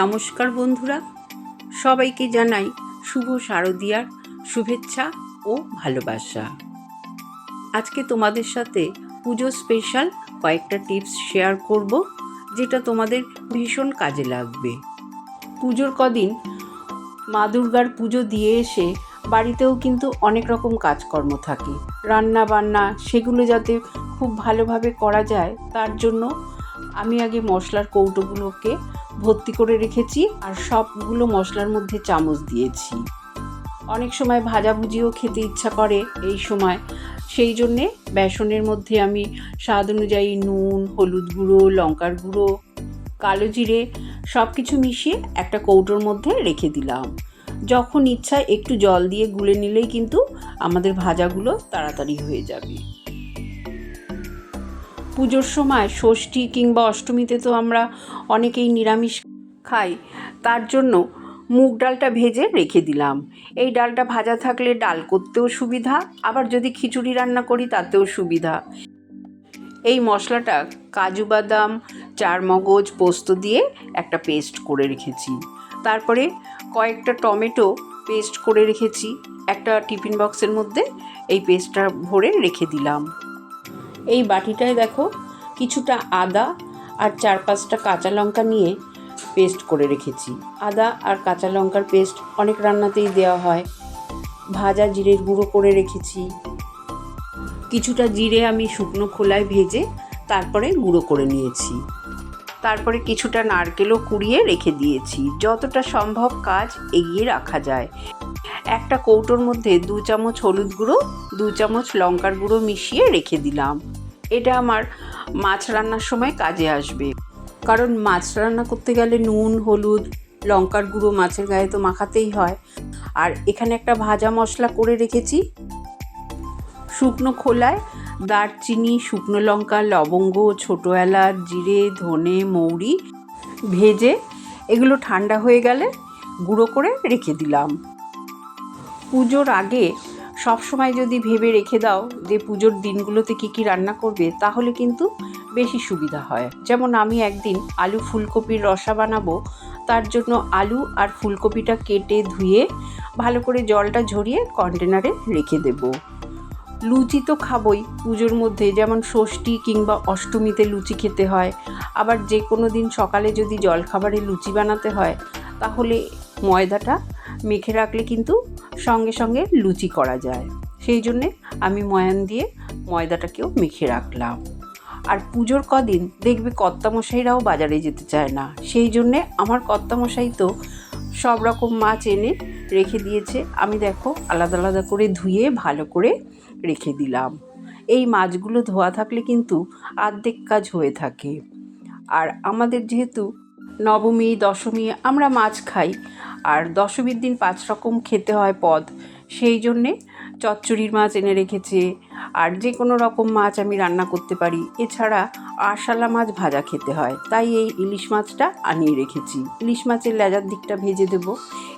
নমস্কার বন্ধুরা। সবাইকে জানাই শুভ শারদিয়ার শুভেচ্ছা ও ভালোবাসা। আজকে তোমাদের সাথে পুজো স্পেশাল কয়েকটা টিপস শেয়ার করব, যেটা তোমাদের ভীষণ কাজে লাগবে। পুজোর কদিন মা দুর্গার পুজো দিয়ে এসে বাড়িতেও কিন্তু অনেক রকম কাজকর্ম থাকে। রান্না বান্না সেগুলো যাতে খুব ভালোভাবে করা যায়, তার জন্য আমি আগে মশলার কৌটোগুলোকে ভর্তি করে রেখেছি আর সবগুলো মশলার মধ্যে চামচ দিয়েছি। অনেক সময় ভাজাভুজিও খেতে ইচ্ছা করে এই সময়। সেই জন্যে বেসনের মধ্যে আমি স্বাদ অনুযায়ী নুন, হলুদ গুঁড়ো, লঙ্কার গুঁড়ো, কালো জিরে সব কিছু মিশিয়ে একটা কৌটোর মধ্যে রেখে দিলাম। যখন ইচ্ছা একটু জল দিয়ে গুলে নিলেই কিন্তু আমাদের ভাজাগুলো তাড়াতাড়ি হয়ে যাবে। পুজোর সময় ষষ্ঠী কিংবা অষ্টমীতে তো আমরা অনেকেই নিরামিষ খাই, তার জন্য মুগ ডালটা ভেজে রেখে দিলাম। এই ডালটা ভাজা থাকলে ডাল করতেও সুবিধা, আবার যদি খিচুড়ি রান্না করি তাতেও সুবিধা। এই মশলাটা কাজু বাদাম, চারমগজ, পোস্ত দিয়ে একটা পেস্ট করে রেখেছি। তারপরে কয়েকটা টমেটো পেস্ট করে রেখেছি, একটা টিফিন বক্সের মধ্যে এই পেস্টটা ভরে রেখে দিলাম। এই বাটিটায় দেখো কিছুটা আদা আর চার পাঁচটা কাঁচা লঙ্কা নিয়ে পেস্ট করে রেখেছি। আদা আর কাঁচা লঙ্কার পেস্ট অনেক রান্নাতেই দেওয়া হয়। ভাজা জিরের গুঁড়ো করে রেখেছি। কিছুটা জিরে আমি শুকনো খোলায় ভেজে তারপরে গুঁড়ো করে নিয়েছি। তারপরে কিছুটা নারকেলও কুড়িয়ে রেখে দিয়েছি। যতটা সম্ভব কাজ এগিয়ে রাখা যায়। একটা কৌটোর মধ্যে দু চামচ হলুদ গুঁড়ো, দু চামচ লঙ্কার গুঁড়ো মিশিয়ে রেখে দিলাম। এটা আমার মাছ রান্নার সময় কাজে আসবে। কারণ মাছ রান্না করতে গেলে নুন, হলুদ, লঙ্কার গুঁড়ো মাছের গায়ে তো মাখাতেই হয়। আর এখানে একটা ভাজা মশলা করে রেখেছি। শুকনো খোলায় দারচিনি, শুকনো লঙ্কা, লবঙ্গ, ছোটো এলাচ, জিরে, ধনে, মৌরি ভেজে এগুলো ঠান্ডা হয়ে গেলে গুঁড়ো করে রেখে দিলাম। পুজোর আগে সব সময় যদি ভেবে রেখে দাও যে পুজোর দিনগুলোতে কী কী রান্না করবে, তাহলে কিন্তু বেশি সুবিধা হয়। যেমন আমি একদিন আলু ফুলকপির রসা বানাবো, তার জন্য আলু আর ফুলকপিটা কেটে ধুয়ে ভালো করে জলটা ঝরিয়ে কন্টেনারে রেখে দেবো। লুচি তো খাবই পুজোর মধ্যে, যেমন ষষ্ঠী কিংবা অষ্টমীতে লুচি খেতে হয়। আবার যে কোনো দিন সকালে যদি জলখাবারে লুচি বানাতে হয়, তাহলে ময়দাটা মেখে রাখলে কিন্তু সঙ্গে সঙ্গে লুচি করা যায়। সেই জন্যে আমি ময়ান দিয়ে ময়দাটাকেও মেখে রাখলাম। আর পুজোর কদিন দেখবে কর্তামশাইরাও বাজারে যেতে চায় না। সেই জন্যে আমার কর্তামশাই তো সব রকম মাছ এনে রেখে দিয়েছে। আমি দেখো আলাদা আলাদা করে ধুয়ে ভালো করে রেখে দিলাম। এই মাছগুলো ধোয়া থাকলে কিন্তু আর্ধেক কাজ হয়ে থাকে। আর আমাদের যেহেতু নবমী, দশমী আমরা মাছ খাই, আর দশমীর দিন পাঁচ রকম খেতে হয় পদ, সেই জন্যে চচ্চড়ির মাছ এনে রেখেছে আর যে কোনো রকম মাছ আমি রান্না করতে পারি। এছাড়া আরশালা মাছ ভাজা খেতে হয়। তাই এই ইলিশ মাছটা আনিয়ে রেখেছি। ইলিশ মাছের লেজার দিকটা ভেজে দেব।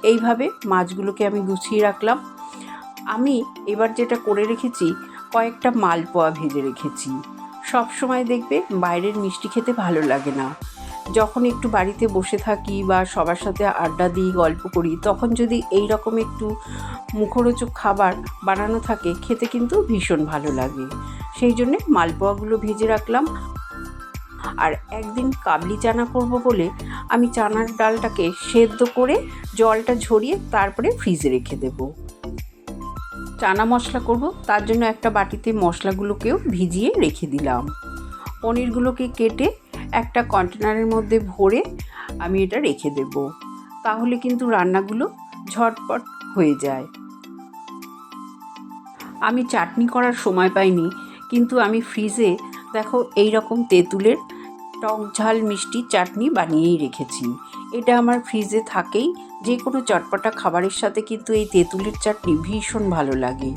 এইভাবে মাছগুলোকে আমি গুছিয়ে রাখলাম। আমি এবার যেটা করে রেখেছি, কয়েকটা মালপোয়া ভেজে রেখেছি। সব সময় দেখবে বাইরের মিষ্টি খেতে ভালো লাগে না। যখন একটু বাড়িতে বসে থাকি বা সবার সাথে আড্ডা দিই, গল্প করি, তখন যদি এই রকম একটু মুখরোচক খাবার বানানো থাকে, খেতে কিন্তু ভীষণ ভালো লাগে। সেই জন্যে মালপোয়াগুলো ভেজে রাখলাম। আর একদিন কাবলি চানা করব বলে আমি চানার ডালটাকে সেদ্ধ করে জলটা ঝরিয়ে তারপরে ফ্রিজে রেখে দেবো। চানা মশলা করব, তার জন্য একটা বাটিতে মশলাগুলোকেও ভিজিয়ে রেখে দিলাম। পনিরগুলোকে কেটে একটা কন্টেনারের মধ্যে ভরে আমি এটা রেখে দেব। তাহলে কিন্তু রান্নাগুলো ঝটপট হয়ে যায়। আমি চাটনি করার সময় পাইনি, কিন্তু আমি ফ্রিজে দেখো এই রকম তেঁতুলের টক ঝাল মিষ্টি চাটনি বানিয়েই রেখেছি। এটা আমার ফ্রিজে থাকেই যে কোনো চটপটা খাবারের সাথে কিন্তু এই তেঁতুলের চাটনি ভীষণ ভালো লাগে।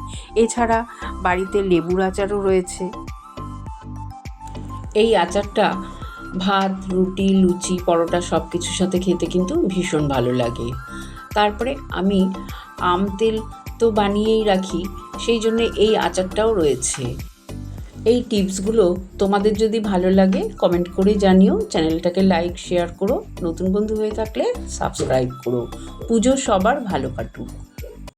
এছাড়া বাড়িতে লেবুর আচারও রয়েছে। এই আচারটা ভাত, রুটি, লুচি, পরোটা সব কিছুর সাথে খেতে কিন্তু ভীষণ ভালো লাগে। তারপরে আমি আম তেল তো বানিয়েই রাখি, সেই জন্য এই আচারটাও রয়েছে। এই টিপসগুলো তোমাদের যদি ভালো লাগে কমেন্ট করে জানিও। চ্যানেলটাকে লাইক শেয়ার করো। নতুন বন্ধু হয়ে থাকলে সাবস্ক্রাইব করো। পুজো সবার ভালো কাটুক।